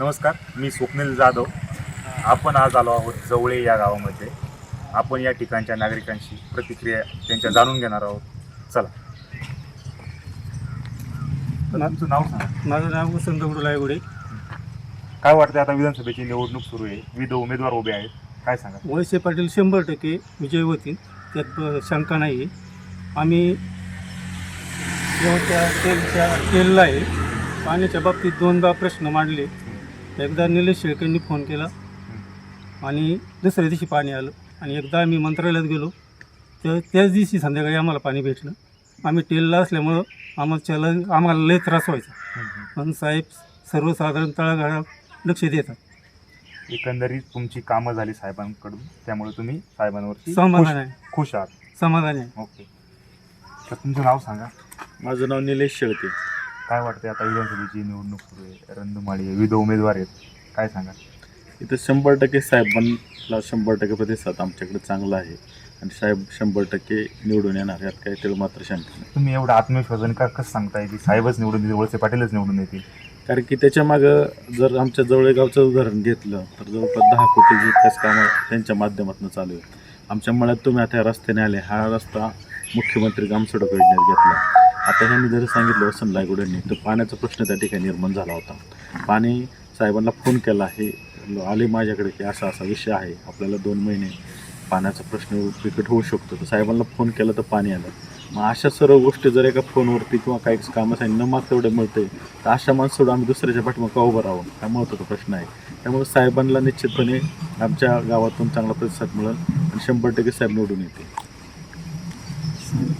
नमस्कार मी स्वप्नील जाधव. आपण आज आलो आहोत जवळे या गावामध्ये. आपण या ठिकाणच्या नागरिकांशी प्रतिक्रिया त्यांच्या जाणून घेणार आहोत. चला. तुमचं नाव सांगा. माझं नाव वसंत दगडू लायगुडे. काय वाटतं आता विधानसभेची निवडणूक सुरू आहे? विविध उमेदवार उभे आहेत. काय सांगा वळसे पाटील शंभर टक्के विजय होतील. त्यात शंका नाही आहे आम्ही तेलच्या तेलला आहे पाण्याच्या बाबतीत दोनदा प्रश्न मांडले. एकदा निलेश शेळकेंनी फोन केला. आणि दुसऱ्या दिवशी पाणी आलं. आणि एकदा आम्ही मंत्रालयात गेलो. तर त्याच दिवशी संध्याकाळी आम्हाला पाणी भेटलं. आम्ही टेलला असल्यामुळं आम्हाला आम्हाला लय त्रास व्हायचा. पण साहेब सर्वसाधारण तळागाळात लक्ष देतात. एकंदरीत तुमची कामं झाली साहेबांकडून. त्यामुळे तुम्ही साहेबांवरती समाधान खुश- आहे. खुश आहात. समाधान आहे. ओके. तर तुमचं नाव सांगा. माझं नाव निलेश शेळके. काय वाटतं आता विधानसभेची निवडणूक सुरू आहे? रंधुमाळी आहे. विविध उमेदवार आहेत. काय सांगा इथं शंभर टक्के साहेबांना शंभर टक्के प्रतिसाद आमच्याकडे चांगला आहे. आणि साहेब शंभर टक्के निवडून येणार यात काही तेवढं मात्र शंका नाही. तुम्ही एवढं आत्मविश्वासाने का कसं सांगताय की साहेबच निवडून येतील वळसे पाटीलच निवडून येतील? कारण की त्याच्या मागं जर आमच्या जवळगावचं उदाहरण घेतलं तर जवळपास दहा कोटीची विकास कामं त्यांच्या माध्यमातून चालू आहे आमच्या मळ्यात तुम्ही आता या रस्त्याने आले. हा रस्ता मुख्यमंत्री ग्रामसडक योजनेत घेतला. आता ह्यांनी जरी सांगितलं वसंत लायगुडेंनी तर पाण्याचा प्रश्न त्या ठिकाणी निर्माण झाला होता. पाणी साहेबांना फोन केला हे आले माझ्याकडे की असा असा विषय आहे आपल्याला दोन महिने पाण्याचा प्रश्न बिकट होऊ शकतो. तर साहेबांना फोन केला तर पाणी आलं. मग अशा सर्व गोष्टी जर एका फोनवरती किंवा काही कामासाठी न मात्र एवढं मिळते तर अशा माणसं आम्ही दुसऱ्याच्या पाठीमागं उभं राहून हा महत्त्वाचा प्रश्न आहे. त्यामुळे साहेबांना निश्चितपणे आमच्या गावातून चांगला प्रतिसाद मिळेल आणि शंभर टक्के साहेब निवडून येतील.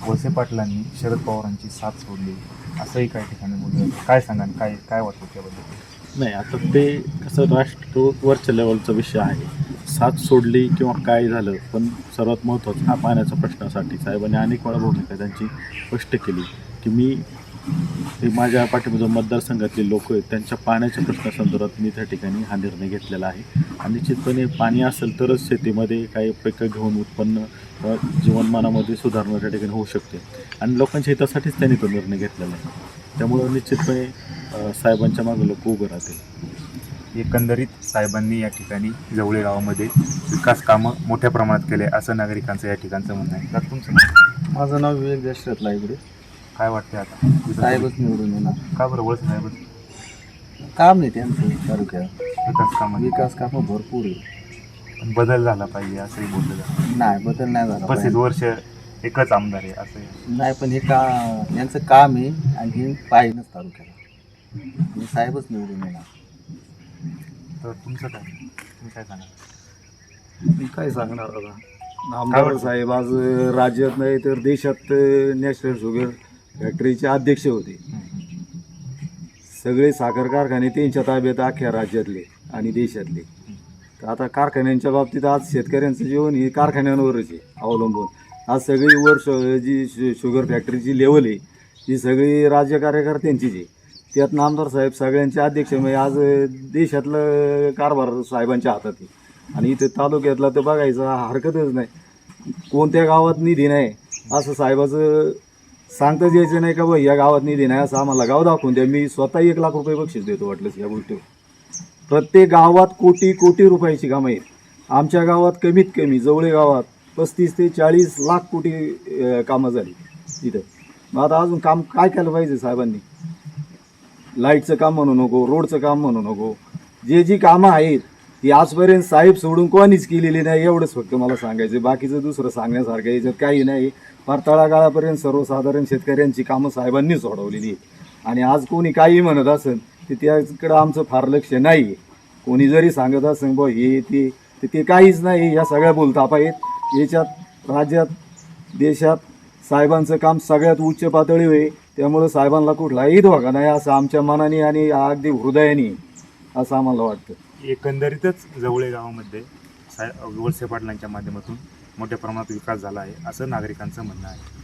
वळसे पाटलांनी शरद पवारांची साथ सोडली. असंही काही ठिकाणी बोललं. काय सांगा काय काय वाटतं त्याबद्दल? नाही आता ते कसं राष्ट्र वरच्या लेवलचा विषय आहे. साथ सोडली किंवा काय झालं पण सर्वात महत्त्वाचं हा पाण्याच्या प्रश्नासाठी साहेबांनी अनेक वेळा भूमिका त्यांची स्पष्ट केली की मी हे माझ्या पाठीमध्ये मतदारसंघातले लोक आहेत. त्यांच्या पाण्याच्या प्रश्नासंदर्भात मी त्या ठिकाणी हा निर्णय घेतलेला आहे. आणि निश्चितपणे पाणी असेल तरच शेतीमध्ये काही पिकं घेऊन उत्पन्न जीवनमानामध्ये सुधारणा त्या ठिकाणी होऊ शकते. आणि लोकांच्या हितासाठीच त्यांनी तो निर्णय घेतलेला आहे. त्यामुळं निश्चितपणे साहेबांच्या मागे लोक उभं राहतील. एकंदरीत साहेबांनी या ठिकाणी जवळे गावामध्ये विकास कामं मोठ्या प्रमाणात केले असं नागरिकांचं या ठिकाणचं म्हणणं आहे. तर तुमचं? माझं नाव विवेक दशरथ लायगुडे काय वाटतं आता? साहेबच निवडून येणार. का बरं वळसे साहेबच? काम नाही त्यांचं तालुक्यात. विकास कामं. विकास कामं भरपूर आहे पण बदल झाला पाहिजे असंही बोललं जातं. नाही बदल नाही झाला पस्तीस पाहिजे. वर्ष एकच आमदार आहे असं नाही पण हे का यांचं काम आहे आणि हे पाहिजेच तालुक्याला. आणि साहेबच निवडून येणार. तर तुमचं काय? तुम्ही काय सांगा मी काय सांगणार आता? आमदार साहेब आज राज्यात नाही तर देशात नॅशनल शुगर फॅक्टरीचे अध्यक्ष होते. सगळे साखर कारखाने त्यांच्या ताब्यात अख्ख्या राज्यातले आणि देशातले. तर आता कारखान्यांच्या बाबतीत आज शेतकऱ्यांचं जीवन हे कारखान्यांवरच आहे अवलंबून. आज सगळी वर्ष जी शु शुगर फॅक्टरीची लेवल आहे ही सगळी राज्य कार्यकर्त्यांचीच आहे. त्यात नामदार साहेब सगळ्यांचे अध्यक्ष म्हणजे आज देशातलं कारभार साहेबांच्या हातात आहे. आणि इथे तालुक्यातला तर बघायचं हरकतच नाही. कोणत्या गावात निधी नाही असं साहेबाचं सांगताच यायचं नाही का बा या गावात निधी नाही असं आम्हाला गाव दाखवून द्या. मी स्वतः एक लाख रुपये बक्षीस देतो वाटलंच या गोष्टीवर प्रत्येक गावात कोटी कोटी रुपयाची कामं आहेत. आमच्या गावात कमीत कमी जवळे गावात पस्तीस ते चाळीस लाख कोटी कामं झाली इथं. मग आता अजून काम काय केलं पाहिजे साहेबांनी? लाईटचं काम म्हणू नको रोडचं काम म्हणू नको. जे जी कामं आहेत ती आजपर्यंत साहेब सोडून कोणीच केलेली नाही एवढंच फक्त मला सांगायचं बाकीचं दुसरं सांगण्यासारखं याच्यात काही नाही. फार तळागाळापर्यंत सर्वसाधारण शेतकऱ्यांची कामं साहेबांनी सोडवलेली आणि आज कोणी काही म्हणत असेल तर त्याकडं आमचं फार लक्ष नाही. आहे कोणी जरी सांगत असेल ब हे ते तर ते काहीच नाही या सगळ्या बोलतापा याच्यात राज्यात देशात साहेबांचं काम सगळ्यात उच्च पातळीवर आहे. त्यामुळं साहेबांना कुठलाही धोका नाही असं आमच्या मनाने आणि अगदी हृदयाने असं आम्हाला वाटतं. एकंदरीतच जवळे गावामध्ये वळसे पाटलांच्या माध्यमातून मोठ्या प्रमाणात विकास झाला आहे असं नागरिकांचं म्हणणं आहे.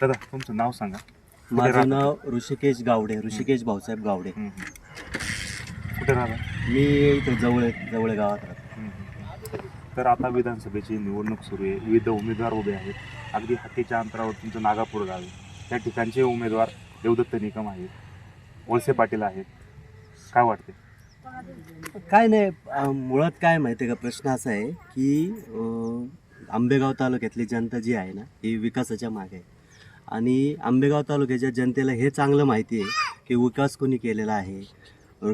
दादा तुमचं नाव सांगा. माझं? नाव ऋषिकेश गावडे ऋषिकेश भाऊसाहेब गावडे. कुठे राहता? मी इथे जवळ जवळ गावात राहतो. तर आता विधानसभेची निवडणूक सुरू आहे. विविध उमेदवार उभे आहेत. अगदी हाकेच्या अंतरावर तुमचं नागापूर गाव आहे. त्या ठिकाणचे उमेदवार देवदत्त निकम आहेत. वळसे पाटील आहेत. काय वाटते काय नाही अं, मुळात काय माहिती आहे का प्रश्न असा आहे की अं, आंबेगाव तालुक्यातली जनता जी आहे ना ही विकासाच्या मागे आहे. आणि आंबेगाव तालुक्याच्या जनतेला हे चांगलं माहिती आहे की विकास कोणी केलेला आहे अं,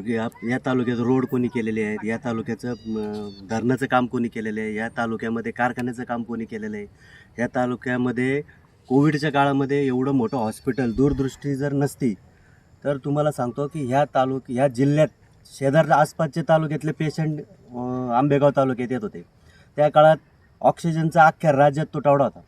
या तालुक्यात रोड कोणी केलेले आहेत या तालुक्याचं अं, धरणाचं काम कोणी केलेलं आहे या तालुक्यामध्ये कारखान्याचं काम कोणी केलेलं आहे. या तालुक्यामध्ये कोविडच्या काळामध्ये एवढं मोठं हॉस्पिटल दूरदृष्टी जर नसती तर तुम्हाला सांगतो की ह्या तालुक ह्या जिल्ह्यात शेजारच्या आसपासचे तालुक्यातले पेशंट आंबेगाव तालुक्यात येत होते. त्या काळात ऑक्सिजनचा अख्ख्या राज्यात तुटवडा होता.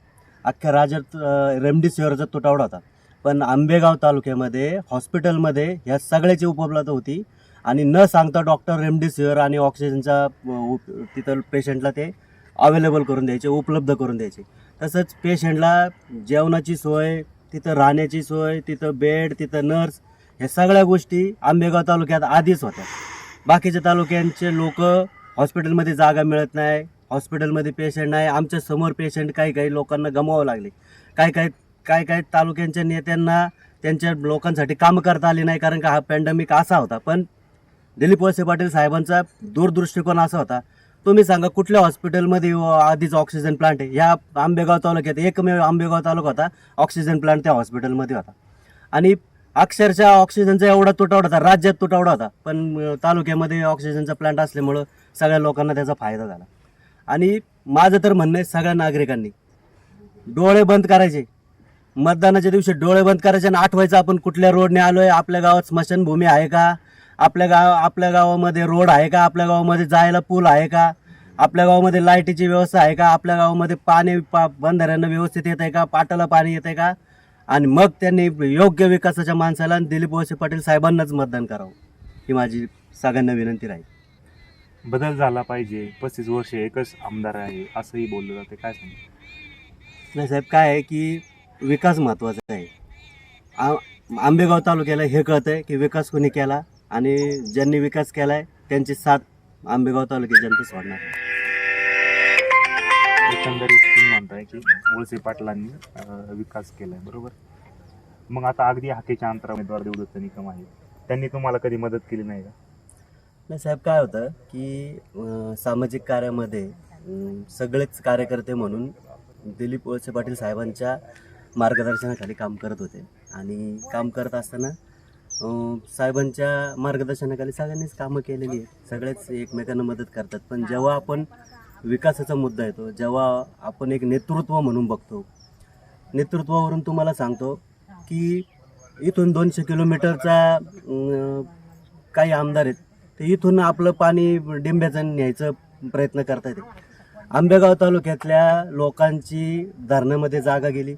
अख्ख्या राज्यात रेमडेसिवीरचा तुटवडा होता. पण आंबेगाव तालुक्यामध्ये हॉस्पिटलमध्ये ह्या सगळ्याची उपलब्ध होती. आणि न सांगता डॉक्टर रेमडेसिवीर आणि ऑक्सिजनचा उप तिथं पेशंटला ते अवेलेबल करून द्यायचे उपलब्ध करून द्यायचे. तसंच पेशंटला जेवणाची सोय तिथं राहण्याची सोय तिथं बेड तिथं नर्स ह्या सगळ्या गोष्टी आंबेगाव तालुक्यात आधीच होत्या. बाकीच्या तालुक्यांचे लोक हॉस्पिटलमध्ये जागा मिळत नाही हॉस्पिटलमध्ये पेशंट नाही आमच्यासमोर पेशंट काही काही लोकांना गमवावं लागले. काही काही काय काय तालुक्यांच्या नेत्यांना त्यांच्या लोकांसाठी कामं करता आली नाही कारण का हा पॅन्डेमिक असा होता. पण दिलीप वळसे पाटील साहेबांचा दूरदृष्टिकोन असा होता. तुम्ही सांगा कुठल्या हॉस्पिटलमध्ये आधीच ऑक्सिजन प्लांट आहे? ह्या आंबेगाव तालुक्यात एकमेव आंबेगाव तालुका होता ऑक्सिजन प्लांट त्या हॉस्पिटलमध्ये होता. आणि अक्षरशः ऑक्सिजनचा एवढा तुटवडा होता राज्यात तुटवडा होता. पण तालुक्यामध्ये ऑक्सिजनचा प्लांट असल्यामुळं सगळ्या लोकांना त्याचा फायदा झाला. आणि माझं तर म्हणणं आहे सगळ्या नागरिकांनी डोळे बंद करायचे. मतदानाच्या दिवशी डोळे बंद करायचे आणि आठवायचं आपण कुठल्या रोडने आलो आहे आपल्या गावात स्मशानभूमी आहे का? आपल्या गाव आपल्या गावामध्ये रोड आहे का? आपल्या गावामध्ये जायला पूल आहे का? आपल्या गावामध्ये लाईटीची व्यवस्था आहे का? आपल्या गावामध्ये पाणी पा बंधाऱ्यांना व्यवस्थित येत आहे का? पाटाला पाणी येत आहे का? आणि मग त्यांनी योग्य विकासाच्या माणसाला आणि दिलीप वळसे पाटील साहेबांनाच मतदान करावं ही माझी सगळ्यांना विनंती राहील. बदल झाला पाहिजे पस्तीस वर्ष एकच आमदार आहे असंही बोललं जाते काय सांगू? नाही साहेब काय आहे की विकास महत्त्वाचा आहे. आ- आंबेगाव तालुक्याला हे कळतं आहे की विकास कोणी केला आणि ज्यांनी विकास केला आहे त्यांची साथ आंबेगाव तालुक्यात जनता सोडणार नाही. एकंदरीत तुम्ही म्हणताय की वळसे पाटलांनी अं, विकास केलाय बरोबर? मग आता अगदी हाकेच्या अंतरा उमेदवार देवदत्त निकम आहे त्यांनी तुम्हाला कधी मदत केली नाही का? नाही साहेब काय होतं की अं, सामाजिक कार्यामध्ये अं, सगळेच कार्यकर्ते म्हणून दिलीप वळसे पाटील साहेबांच्या मार्गदर्शनाखाली काम करत होते. आणि काम करत असताना अं, साहेबांच्या मार्गदर्शनाखाली सगळ्यांनीच कामं केलेली आहेत. सगळेच एकमेकांना मदत करतात. पण जेव्हा आपण विकासाचा मुद्दा येतो. जेव्हा आपण एक नेतृत्व म्हणून बघतो नेतृत्वावरून तुम्हाला सांगतो की इथून दोनशे किलोमीटरचा काही आमदार आहेत ते इथून आपलं पाणी डिंब्याचं न्यायचं प्रयत्न करता येते आंबेगाव तालुक्यातल्या लोकांची धरणामध्ये जागा गेली.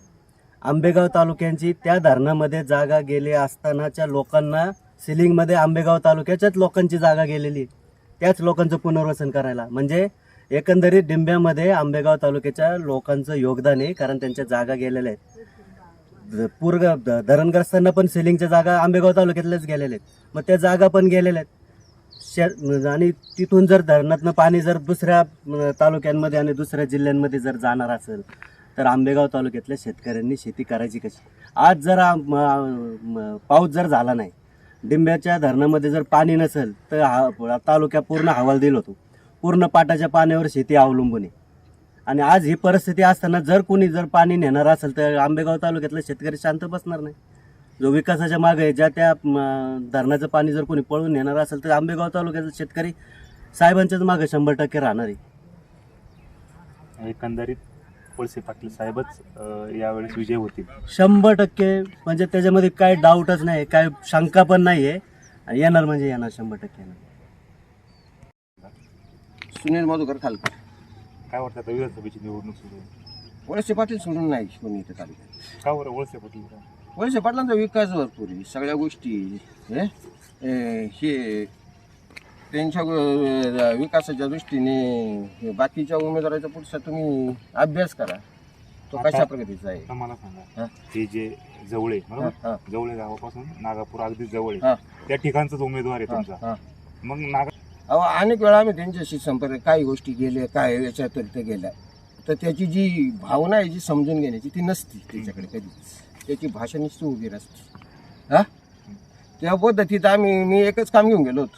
आंबेगाव तालुक्यांची त्या धरणामध्ये जागा गेली असतानाच्या लोकांना सिलिंगमध्ये आंबेगाव तालुक्याच्याच लोकांची जागा गेलेली. त्याच लोकांचं पुनर्वसन करायला. म्हणजे एकंदरीत डिंब्यामध्ये आंबेगाव तालुक्याच्या लोकांचं योगदान आहे कारण त्यांच्या जागा गेलेल्या आहेत. पूर्ग धरणग्रस्तांना पण सेलिंगच्या जागा आंबेगाव तालुक्यातल्याच गेलेल्या आहेत. मग त्या जागा पण गेलेल्या आहेत. शे आणि तिथून जर धरणातनं पाणी जर दुसऱ्या तालुक्यांमध्ये आणि दुसऱ्या जिल्ह्यांमध्ये जर जाणार असेल तर आंबेगाव तालुक्यातल्या शेतकऱ्यांनी शेती करायची कशी? आज जर म- पाऊस जर झाला नाही डिंब्याच्या धरणामध्ये जर पाणी नसेल तर हा तालुक्या पूर्ण हवालदिल होतो. पूर्ण पाटाच्या पाण्यावर शेती अवलंबून आहे. आणि आज ही परिस्थिती असताना जर कोणी जर पाणी नेणार असेल तर आंबेगाव तालुक्यातले शेतकरी शांत बसणार नाही. जो विकासाच्या मागे आहे, ज्या त्या धरणाचं पाणी जर कोणी पळून नेणार असेल तर आंबेगाव तालुक्यातले शेतकरी साहेबांच्याच मागे शंभर टक्के राहणार आहे. एकंदरीत वळसे पाटील साहेबच यावेळेस विजय होतील. शंभर टक्के म्हणजे त्याच्यामध्ये काय डाऊटच नाही काय शंका पण नाही आहे येणार म्हणजे येणार शंभर टक्के येणार. सुनील मधुकर खालकर. काय वाटतं आता विधानसभेची निवडणूक सुरू आहे वळसे पाटील सोडून नाही कोणी इथं तालुक्यात का बरं वळसे पाटील? का? वळसे पाटलांचा विकास भरपूर आहे. सगळ्या गोष्टी हे ए, हे त्यांच्या विकासाच्या दृष्टीने हे बाकीच्या उमेदवाराचा पुढचा तुम्ही अभ्यास करा. तो कशा प्रगतीचा आहे? आता मला सांगा. हा. जे जवळे हा, बरोबर? हा, जवळे गावापासून नागापूर अगदी जवळ हा. आहे त्या ठिकाणचाच उमेदवार आहे हा, तुमचा. हा. मग नागा अहो अनेक वेळा आम्ही त्यांच्याशी संपर्क काही गोष्टी गेल्या काय याच्यात गेल्या. तर त्याची जी भावना आहे जी समजून घेण्याची ती नसती त्याच्याकडे कधीच त्याची भाषा नुसती उभी असते हा? त्या पद्धतीत आम्ही मी एकच काम घेऊन गेलो होतो.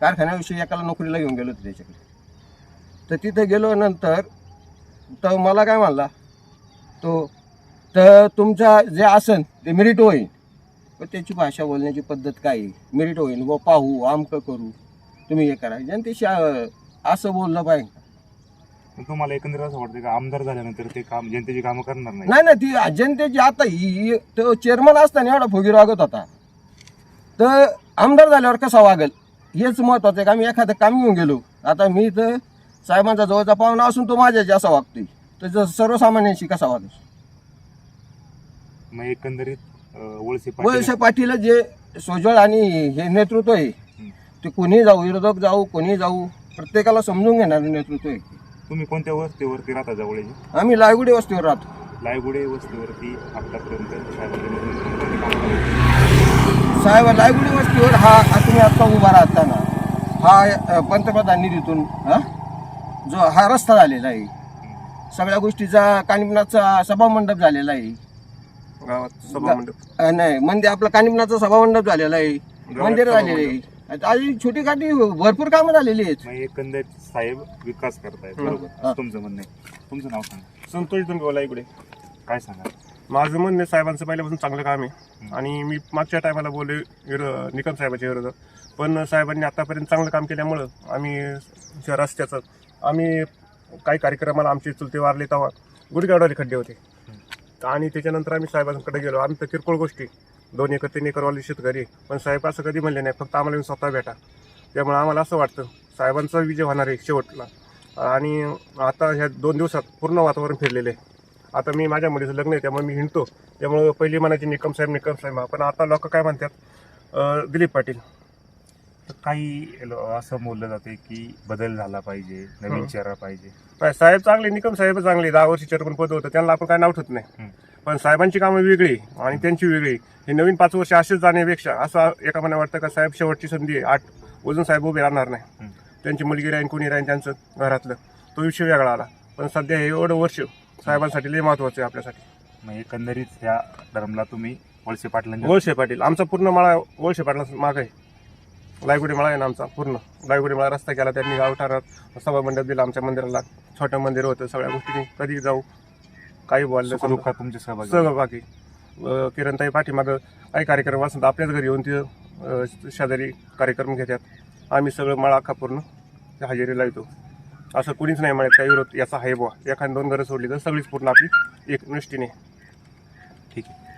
कारखान्याविषयी एकाला नोकरीला घेऊन गेलो होतो त्याच्याकडे. तर तिथं गेलो नंतर तर मला काय म्हणला? तो तर तुमचा जे आसन ते मेरिट होईल पण त्याची भाषा बोलण्याची पद्धत काय आहे? मेरिट होईल व पाहू आमकं करू. तुम्ही हे करा जनतेशी असं बोललं पाहिजे. पण तुम्हाला एकंदरीत असं वाटतं का आमदार झाल्यानंतर ते काम जनतेची कामं करणार नाही? नाही ना ती जनतेची आता ही- तो चेअरमन असताना एवढा फुगीर वागत होता. तर आमदार झाल्यावर कसा वागल? हेच महत्वाचं आहे का? आम्ही एखादं काम घेऊन गेलो. आता मी तर साहेबांचा जवळचा पाहुणा असून तो माझ्याशी असा वागतोय. तर जो सर्वसामान्यांशी कसा वागेल? मग एकंदरीत अं, वळसे पाटील वळसे पाटील जे सोजवळ आणि हे नेतृत्व आहे ते कोणी जाऊ विरोधक जाऊ कोणी जाऊ प्रत्येकाला समजून घेणारं नेतृत्व आहे तुम्ही कोणत्या वस्तीवरती राहता जवळचे? आम्ही लायगुडी वस्तीवर राहतो. लायगुडे वस्तीवरती आतापर्यंत साहेबांनी? साहेब लायगुडी वस्तीवर हा तुम्ही आता उभा राहताना हा अ, पंतप्रधान निधीतून हा जो हा रस्ता झालेला आहे. सगळ्या गोष्टीचा कानिपनाचा सभामंडप झालेला आहे. गावात अ, नाही म्हणजे आपला कानिपनाचा सभामंडप झालेला आहे. मंदिर झालेलं आहे. अजून छोटी खाटी भरपूर कामं झालेली आहेत. मग एकंदरीत साहेब विकास करतायत बरोबर? असं तुमचं म्हणणं आहे. तुमचं नाव सांगा. संतोष दुर्गवला इकडे. काय सांगा? माझं म्हणणं आहे साहेबांचं पहिल्यापासून चांगलं काम आहे. आणि मी मागच्या टायमाला बोलले विरो निकम साहेबाच्या विरोधात. पण साहेबांनी आतापर्यंत चांगलं काम केल्यामुळं आम्ही ज्या रस्त्याचं आम्ही काही कार्यक्रमाला आमचे चुलते वारले तेव्हा गुडगावडाले खड्डे होते. आणि त्याच्यानंतर आम्ही साहेबांकडे गेलो. आम्ही तर किरकोळ गोष्टी दोन एकर तीन एकरवाले शेतकरी. पण साहेब असं कधी म्हणले नाही फक्त आम्हाला स्वतः भेटा. त्यामुळे आम्हाला असं वाटतं साहेबांचा विजय होणार आहे शेवटला. आणि आता ह्या दोन दिवसात पूर्ण वातावरण फिरलेलं आहे. आता मी माझ्या मुलीचं लग्न आहे त्यामुळे मी हिंडतो. त्यामुळे पहिली म्हणायची निकम साहेब निकम साहेब. पण आता लोक काय म्हणतात दिलीप पाटील. काही असं बोललं जाते की बदल झाला पाहिजे नवीन. चेहरा पाहिजे. साहेब चांगले निकम साहेब चांगले. दहा वर्षी चेअरमन पद होतं त्यांना आपण काय नाव ठेवत नाही. पण साहेबांची कामं वेगळी आणि त्यांची वेगळी. हे नवीन पाच वर्ष असेच जाण्यापेक्षा असं एका मना वाटतं का साहेब शेवटची संधी आहे. आठ अजून साहेब उभे राहणार नाही. त्यांची मुलगी राहीन कोणी राहीन त्यांचं घरातलं. तो विषय वेगळा आला. पण सध्या हे एवढं वर्ष साहेबांसाठी लय महत्वाचं आहे आपल्यासाठी. मग एकंदरीत ह्या टर्मला तुम्ही वळसे पाटलांच्या वळसे पाटील. आमचा पूर्ण मळा वळसे पाटला माग आहे. लायगुडी मळा आहे ना आमचा पूर्ण. लायगुडी मळा रस्ता केला त्यांनी गावठाणात सभा मंडप दिला आमच्या मंदिराला. छोटं मंदिर होतं सगळ्या गोष्टी कधी जाऊ काही बोललं समजा. सुखदुःखात तुमचे सहभागी. सहभागी. अं, किरणताई पाठीमागं काही कार्यक्रम असेल तर आपल्याच घरी येऊन ते अं, शेजारी कार्यक्रम घेतात. आम्ही सगळं मळा अख्खा पूर्ण त्या हजेरीला येतो. असं कुणीच नाही म्हणत काही विरोध याचा आहे बुवा. एखाद दोन घरं सोडली तर सगळीच पूर्ण आपली एक निष्ठीने. ठीक आहे.